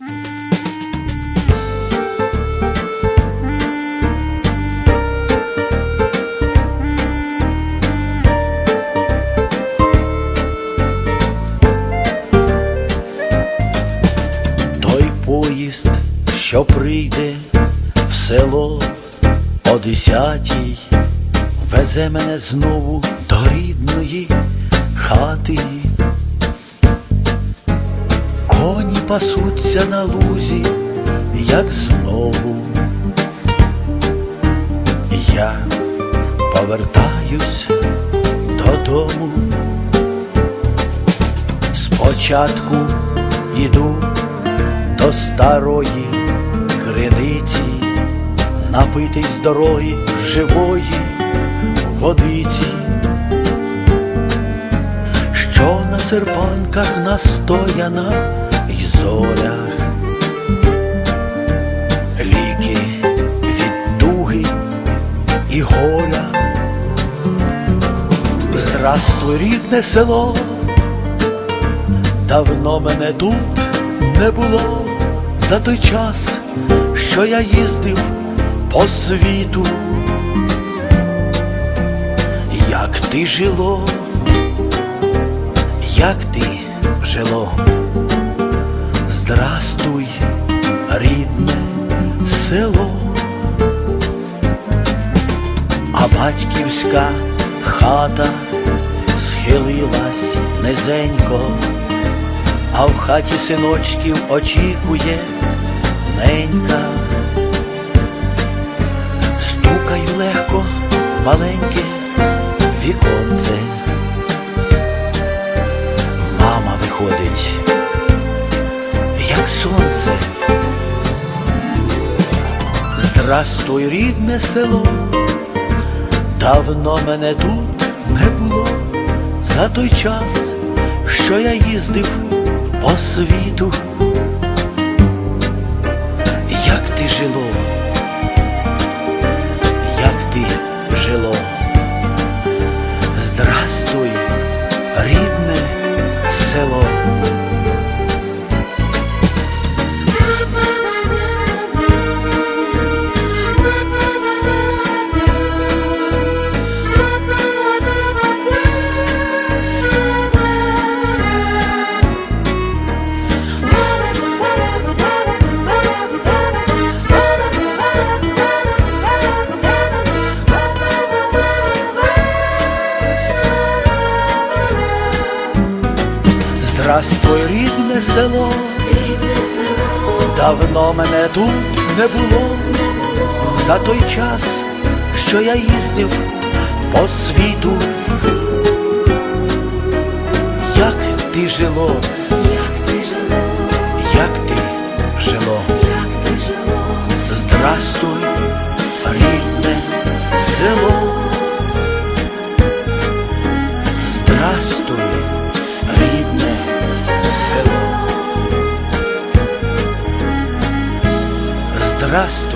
Той поїзд, що прийде в село о десятій, везе мене знову до рідної хати. Пасуться на лузі, як знову. Я повертаюсь додому. Спочатку іду до старої криниці, напитись дороги живої водиці, що на серпанках настояна й зорях, ліки від туги і горя. Здравствуй, рідне село, давно мене тут не було. За той час, що я їздив по світу. Як ти жило, як ти жило, здрастуй, рідне село, а батьківська хата схилилась низенько а в хаті синочків очікує ненька. Стукаю легко маленьке віконце. Мама виходить, сонце. Здрастуй, рідне село, давно мене тут не було. За той час, що я їздив по світу, як ти жило, Здравствуй, рідне село, давно мене тут не було. За той час, що я їздив по світу. Як ти жило, село. Здрастуй,